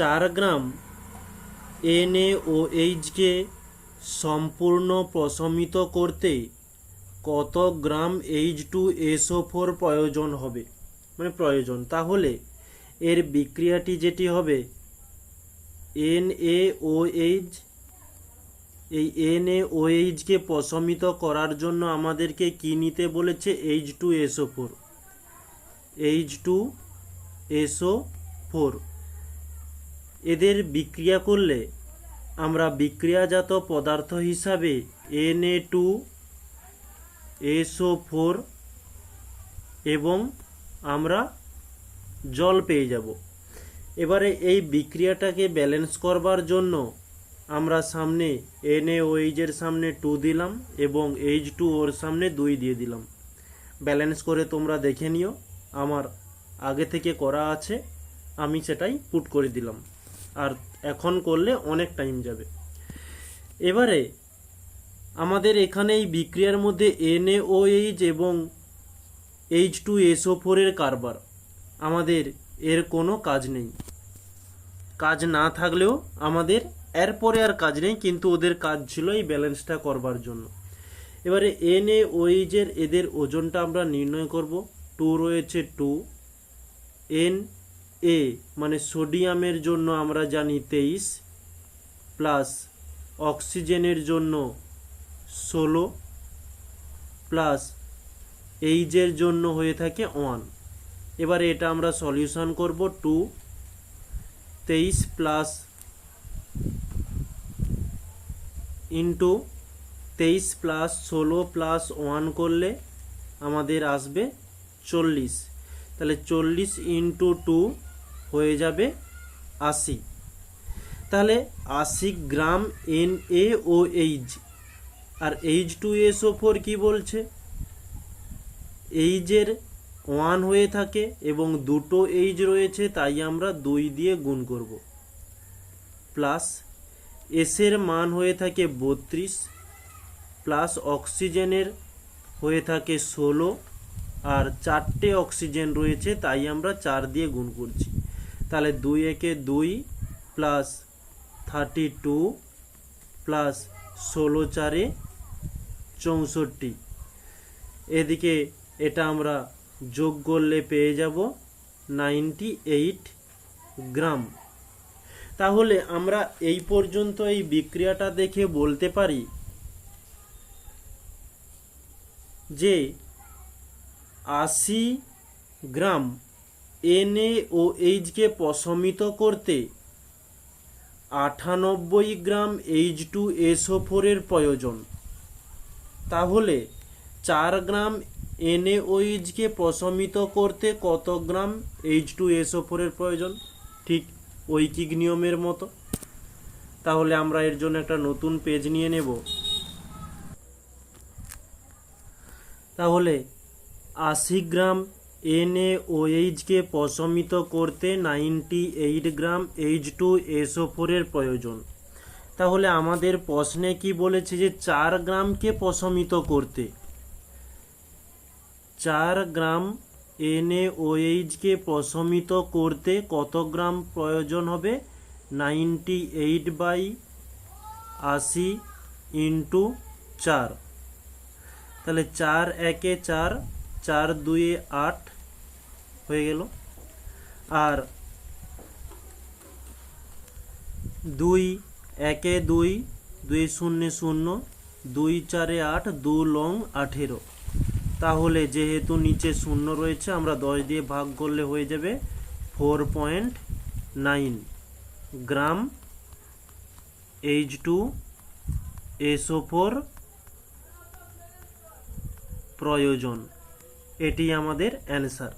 চার গ্রাম এনএওএইচকে সম্পূর্ণ প্রশমিত করতে কত gram H two SO four প্রয়োজন হবে? মানে প্রয়োজন। তাহলে এর বিক্রিয়াটি যেটি হবে এন এ ও এইচ এই এন এ ও এইচকে প্রশমিত করার জন্য আমাদেরকে কি নিতে বলেছে? H two SO four. H two SO four. এদের বিক্রিয়া করলে আমরা বিক্রিয়াজাত পদার্থ হিসাবে N A two SO four এবং আমরা জল পেয়ে যাব। এবারে এই বিক্রিয়াটাকে ব্যালেন্স করবার জন্য আমরা সামনে এন এ ওইচের সামনে টু দিলাম এবং এইচ টু ওর সামনে দুই দিয়ে দিলাম। ব্যালেন্স করে তোমরা দেখে নিও, আমার আগে থেকে করা আছে, আমি সেটাই পুট করে দিলাম। আর এখন করলে অনেক টাইম যাবে। এবারে আমাদের এখানে এই বিক্রিয়ার মধ্যে এনএওএইচ এবং এইচ টু এসও ফোরের কারবার। আমাদের এর কোনো কাজ নেই। কাজ না থাকলেও আমাদের এরপরে আর কাজ নেই, কিন্তু ওদের কাজ ছিল এই ব্যালেন্সটা করবার জন্য। এবারে এন এ ওইজের এদের ওজনটা আমরা নির্ণয় করব। টু রয়েছে টু এন এ মানে সোডিয়ামের জন্য আমরা জানি তেইশ প্লাস অক্সিজেনের জন্য ষোলো প্লাস এইচের জন্য হয়ে থাকে ওয়ান এবারে এটা আমরা সলিউশন করব টু তেইশ প্লাস ইন্টু তেইশ প্লাস ষোলো প্লাস ওয়ান করলে আমাদের আসবে চল্লিশ। তাহলে চল্লিশ ইন্টু টু হয়ে যাবে আশি। তাহলে আশি gram N A O H R H two S O four কী বলছে? এইচের ওয়ান হয়ে থাকে এবং দুটো এইচ রয়েছে, তাই আমরা দুই দিয়ে গুণ করব। প্লাস এসের মান হয়ে থাকে বত্রিশ প্লাস অক্সিজেনের হয়ে থাকে ষোলো, আর চারটে অক্সিজেন রয়েছে, তাই আমরা চার দিয়ে গুণ করছি। তাহলে দুই একে দুই প্লাস থার্টি টু প্লাস ষোলো চারে চৌষট্টি। এদিকে এটা আমরা যোগ করলে পেয়ে যাব নাইনটি এইট গ্রাম। তাহলে আমরা এই পর্যন্ত এই বিক্রিয়াটা দেখে বলতে পারি যে আশি গ্রাম এনএ ও এইচকে প্রশমিত করতে আটানব্বই গ্রাম এইচ টু এসও ফোরের প্রয়োজন। তাহলে চার গ্রাম এনএওইচকে প্রশমিত করতে কত গ্রাম এইচ টু এসও ফোরের প্রয়োজন? ঠিক ঐকিক নিয়মের মতো। তাহলে আমরা এর জন্য একটা নতুন পেজ নিয়ে নেব। তাহলে আশি গ্রাম এনএওএইচকে প্রশমিত করতে ninety eight gram H two SO ফোরের প্রয়োজন। তাহলে আমাদের প্রশ্নে কি বলেছে যে চার গ্রামকে প্রশমিত করতে? চার গ্রাম এনএওএইচকে প্রশমিত করতে কত গ্রাম প্রয়োজন হবে? নাইনটি এইট বাই আশি ইন্টু চার। তাহলে চার একে চার চার দুয়ে আট হয়ে গেল। আর দুই একে দুই দুই শূন্য শূন্য, দুই চারে আট দু লং আঠেরো। তাহলে যেহেতু নিচে শূন্য রয়েছে, আমরা দশ দিয়ে ভাগ করলে হয়ে যাবে four point nine. Gram H two SO four প্রয়োজন। এটি আমাদের অ্যান্সার